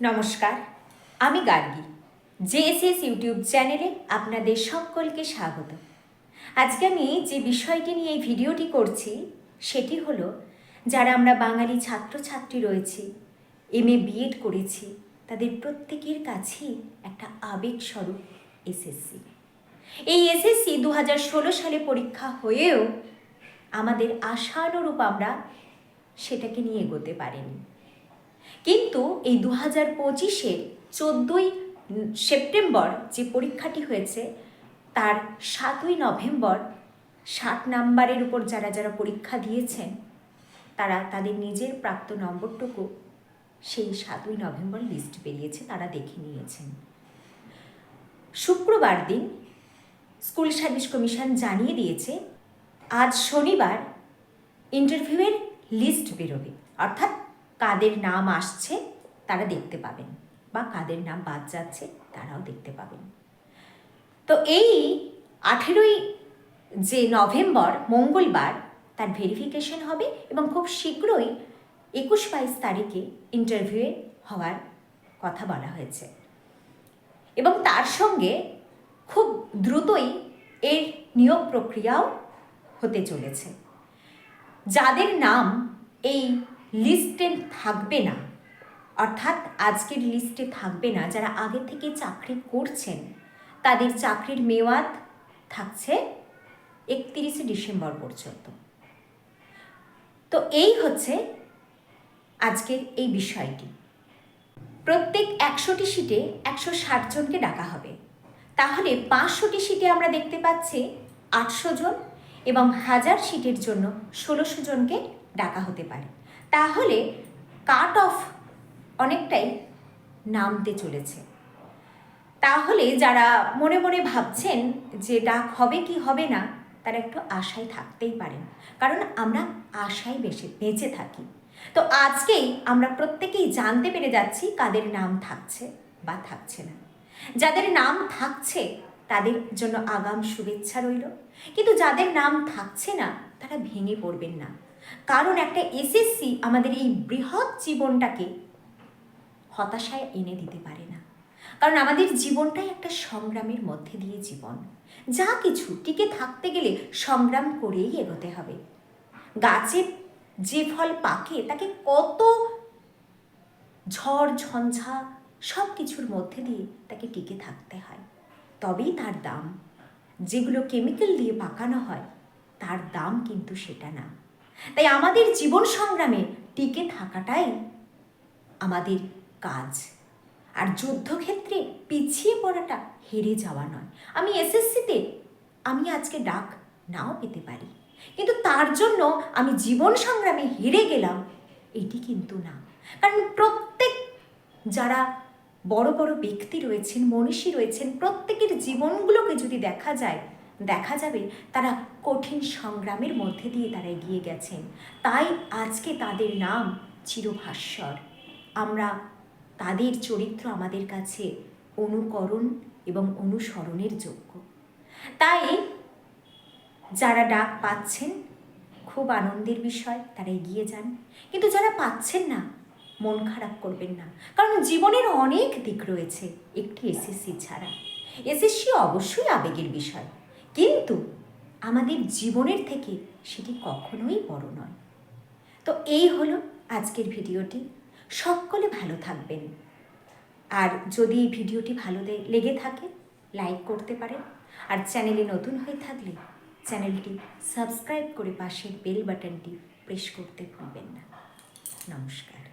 নমস্কার, আমি Gargi. JSS YouTube চ্যানেলে আপনাদের সকলকে স্বাগত। আজকে আমি যে বিষয়টি নিয়ে এই ভিডিওটি করছি, সেটি হলো যারা আমরা বাঙালি ছাত্রছাত্রী রয়েছি, এম এ বিএড করেছি, তাদের প্রত্যেকের কাছেই একটা আবেগস্বরূপ এসএসসি এই এসএসসি দু হাজার ষোলো সালে পরীক্ষা হয়েও আমাদের আশানুরূপ আমরা সেটাকে নিয়ে এগোতে পারিনি। কিন্তু এই দু হাজার পঁচিশের চোদ্দোই সেপ্টেম্বর যে পরীক্ষাটি হয়েছে, তার সাতই নভেম্বর সাত নাম্বারের উপর যারা যারা পরীক্ষা দিয়েছেন, তারা তাদের নিজের প্রাপ্ত নম্বরটুকু সেই সাতই নভেম্বর লিস্ট বেরিয়েছে, তারা দেখে নিয়েছেন। শুক্রবার দিন স্কুল সার্ভিস কমিশন জানিয়ে দিয়েছে, আজ শনিবার ইন্টারভিউয়ের লিস্ট বেরোবে। অর্থাৎ কাদের নাম আসছে, তারা দেখতে পাবেন। বা কাদের নাম বাদ যাচ্ছে, তারাও দেখতে পাবেন। তো এই আঠেরোই যে নভেম্বর, মঙ্গলবার, তার ভেরিফিকেশন হবে এবং খুব শীঘ্রই একুশ বাইশ তারিখে ইন্টারভিউয়ে হওয়ার কথা বলা হয়েছে। এবং তার সঙ্গে খুব দ্রুতই এর নিয়োগ প্রক্রিয়াও হতে চলেছে। যাদের নাম এই লিস্টে থাকবে না। অর্থাৎ আজকের লিস্টে থাকবে না। যারা আগে থেকে চাকরি করছেন, তাদের চাকরির মেয়াদ থাকছে একত্রিশে ডিসেম্বর পর্যন্ত। তো এই হচ্ছে আজকের এই বিষয়টি। প্রত্যেক একশোটি সিটে একশো ষাট জনকে ডাকা হবে। তাহলে পাঁচশোটি সিটে আমরা দেখতে পাচ্ছি আটশো জন এবং হাজার সিটের জন্য ষোলোশো জনকে ডাকা হতে পারে। তাহলে কাট অফ অনেকটাই নামতে চলেছে। তাহলে যারা মনে মনে ভাবছেন যে ডাক হবে কি হবে না, তারা একটু আশায় থাকতেই পারেন। কারণ আমরা আশায় বেশি, বেঁচে থাকি। তো আজকেই আমরা প্রত্যেকেই জানতে পেরে যাচ্ছি কাদের নাম থাকছে বা থাকছে না। যাদের নাম থাকছে, তাদের জন্য আগাম শুভেচ্ছা রইল। কিন্তু যাদের নাম থাকছে না, তারা ভেঙে পড়বেন না। কারণ একটা এসএসসি আমাদের এই বৃহৎ জীবনটাকে হতাশায় এনে দিতে পারে না। কারণ আমাদের জীবনটাই একটা সংগ্রামের মধ্যে দিয়ে জীবন। যা কিছু টিকে থাকতে গেলে সংগ্রাম করেই এগোতে হবে। গাছে যে ফল পাকে, তাকে কত ঝড়, ঝঞ্ঝা সব কিছুর মধ্যে দিয়ে তাকে টিকে থাকতে হয়। তবেই তার দাম। যেগুলো কেমিক্যাল দিয়ে পাকানো হয়, তার দাম কিন্তু সেটা না। তাই আমাদের জীবন সংগ্রামে টিকে থাকাটাই আমাদের কাজ। আর যুদ্ধক্ষেত্রে পিছিয়ে পড়াটা হেরে যাওয়া নয়। আমি এসএসসিতে আমি আজকে ডাক নাও পেতে পারি। কিন্তু তার জন্য আমি জীবন সংগ্রামে হেরে গেলাম, এটি কিন্তু না। কারণ প্রত্যেক যারা বড় বড় ব্যক্তি রয়েছেন, মনীষী রয়েছেন, প্রত্যেকের জীবনগুলোকে যদি দেখা যায় দেখা যাবে তারা কঠিন সংগ্রামের মধ্যে দিয়ে তারা এগিয়ে গেছেন। তাই আজকে তাদের নাম চিরভাস্বর। আমরা তাদের চরিত্র আমাদের কাছে অনুকরণ এবং অনুসরণের যোগ্য। তাই যারা ডাক পাচ্ছেন, খুব আনন্দের বিষয়, তারা এগিয়ে যান। কিন্তু যারা পাচ্ছেন না, মন খারাপ করবেন না। কারণ জীবনের অনেক দিক রয়েছে, একটি এসএসসি ছাড়া। এসএসসি অবশ্যই আবেগের বিষয়। কিন্তু আমাদের জীবনের থেকে সেটি কখনোই বড় নয়। তো এই হলো আজকের ভিডিওটি। সকলে ভালো থাকবেন। আর যদি এই ভিডিওটি ভালো লেগে থাকে, লাইক করতে পারেন। আর চ্যানেলে নতুন হয়ে থাকলে চ্যানেলটি সাবস্ক্রাইব করে পাশের বেল বাটনটি প্রেস করতে ভুলবেন না। নমস্কার।